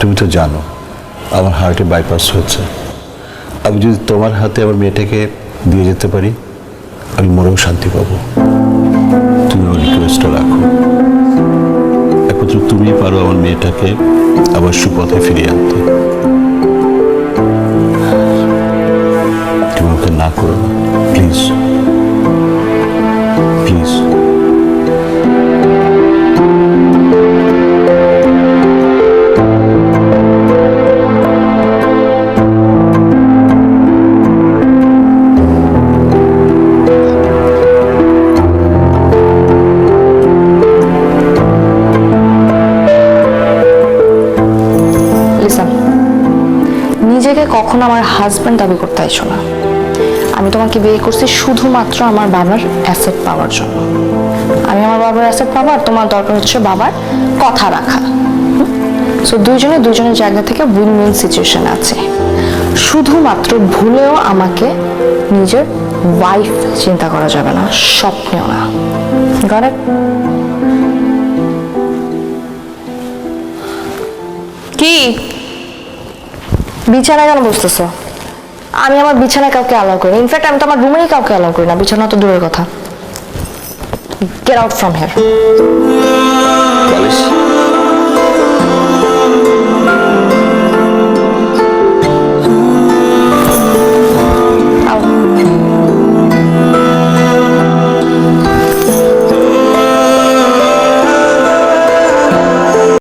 তুমি তো জানো, আমার হার্টে বাইপাস হয়েছে আমি যদি তোমার হাতে আমার মেয়েটাকে দিয়ে যেতে পারি, আমি মনেও শান্তি পাবো। তুমি আমার রিকোয়েস্টটা রাখো। একমাত্র তুমি পারো আমার মেয়েটাকে আবার সুপথে ফিরিয়ে আনতে। তুমি ওকে না করো প্লিজ নিজেকে কখনো আমার হাজব্যান্ড দাবি করতে আইসো না। আমি তোমাকে বিয়ে করছি শুধুমাত্র আমার বাবার অ্যাসেট পাওয়ার জন্য। আমি আমার বাবার অ্যাসেট পাবো আর তোমার দরকার হচ্ছে বাবার কথা রাখা। সো দুইজনে দুজনের জায়গা থেকে উইন উইন সিচুয়েশন আছে। শুধুমাত্র ভুলেও আমাকে নিজের ওয়াইফ চিন্তা করা যাবে না, স্বপ্নেও না। গড়ে কি? বিছানায় কেন বুঝতেছো আমি আমার বিছানা কাউকে অ্যালাউ করি ইনফ্যাক্ট আমি তো আমার রুমেই কাউকে অ্যালাউ করি না। বিছানা তো দূরের কথা। Get out from here